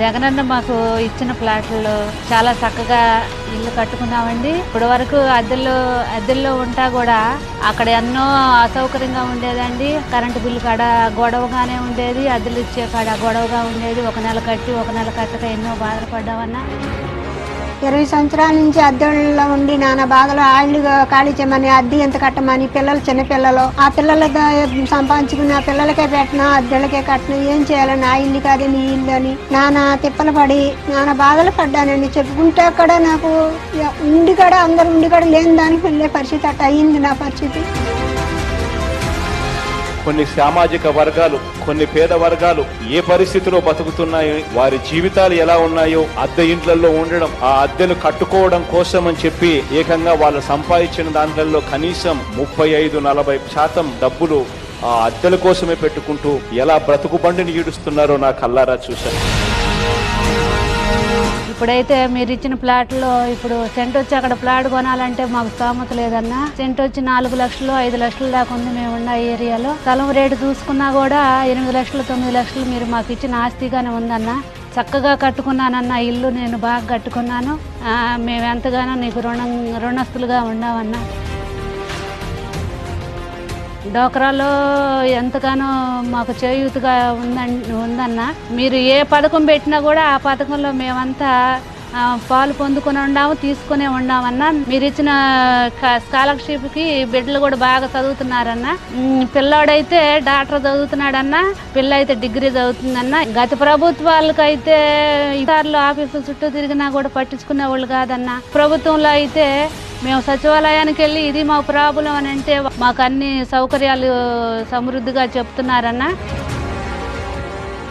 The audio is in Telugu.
జగనన్న మాకు ఇచ్చిన ప్లాట్లలో చాలా చక్కగా ఇల్లు కట్టుకున్నామండి. ఇప్పటి వరకు అద్దెల్లో అద్దెల్లో ఉంటా కూడా అక్కడ ఎన్నో అసౌకర్యంగా ఉండేదండి. కరెంటు బిల్లు కాడ గొడవగానే ఉండేది. అద్దెలు ఇచ్చే కాడ గొడవగా ఉండేది. ఒక నెల కట్టి ఒక నెల కట్టక ఎన్నో బాధలు పడ్డామన్నా. ఇరవై సంవత్సరాల నుంచి అద్దెల్లో ఉండి నాన్న బాధలు ఆయిల్ ఖాళీ చేయమని అద్దె ఎంత కట్టమని పిల్లలు చిన్నపిల్లలు ఆ పిల్లల సంపాదించుకుని ఆ పిల్లలకే పెట్టిన అద్దెలకే కట్టను ఏం చేయాలని నా ఇల్లు కాదు నీ ఇల్లు అని నాన్న తిప్పలు పడి నాన్న బాధలు పడ్డానండి చెప్పుకుంటే అక్కడ నాకు ఉండి కూడా అందరు ఉండి కూడా లేని దానికి వెళ్ళే పరిస్థితి అట్ట అయ్యింది నా పరిస్థితి. కొన్ని సామాజిక వర్గాలు కొన్ని పేద వర్గాలు ఏ పరిస్థితిలో బతుకుతున్నాయో వారి జీవితాలు ఎలా ఉన్నాయో అద్దె ఇంట్లలో ఉండడం ఆ అద్దెను కట్టుకోవడం కోసం అని చెప్పి ఏకంగా వాళ్ళు సంపాదించిన దాంట్లో కనీసం ముప్పై ఐదు నలభై శాతం డబ్బులు ఆ అద్దెల కోసమే పెట్టుకుంటూ ఎలా బ్రతుకు బండిని ఈడుస్తున్నారో నా కల్లారా చూశాను. ఇప్పుడైతే మీరు ఇచ్చిన ప్లాట్లో ఇప్పుడు సెంట్ వచ్చి అక్కడ ప్లాట్ కొనాలంటే మాకు స్తోమత లేదన్నా. సెంట్ వచ్చి నాలుగు లక్షలు ఐదు లక్షలు దాకా ఉంది మేము ఉన్న ఏరియాలో. స్థలం రేటు చూసుకున్నా కూడా ఎనిమిది లక్షలు తొమ్మిది లక్షలు మీరు మాకు ఇచ్చిన ఆస్తిగానే ఉందన్న. చక్కగా కట్టుకున్నానన్న ఇల్లు నేను బాగా కట్టుకున్నాను. మేము ఎంతగానో నీకు రుణం రుణస్తులుగా ఉన్నామన్నా డోక్రాలో ఎంతగానో మాకు చేయూతగా ఉందన్ ఉందన్న మీరు ఏ పథకం పెట్టినా కూడా ఆ పథకంలో మేమంతా పాలు పొందుకుని ఉన్నాము తీసుకునే ఉన్నామన్నా. మీరు ఇచ్చిన స్కాలర్షిప్కి బిడ్డలు కూడా బాగా చదువుతున్నారన్న. పిల్లోడైతే డాక్టర్ చదువుతున్నాడన్న పిల్ల అయితే డిగ్రీ చదువుతుందన్న. గత ప్రభుత్వాలకైతే ఇతరులు ఆఫీసుల చుట్టూ తిరిగినా కూడా పట్టించుకునే వాళ్ళు కాదన్న. ప్రభుత్వంలో అయితే మేము సచివాలయానికి వెళ్ళి ఇది మా ప్రాబ్లం అని అంటే మాకు అన్ని సౌకర్యాలు సమృద్ధిగా చెప్తున్నారన్న.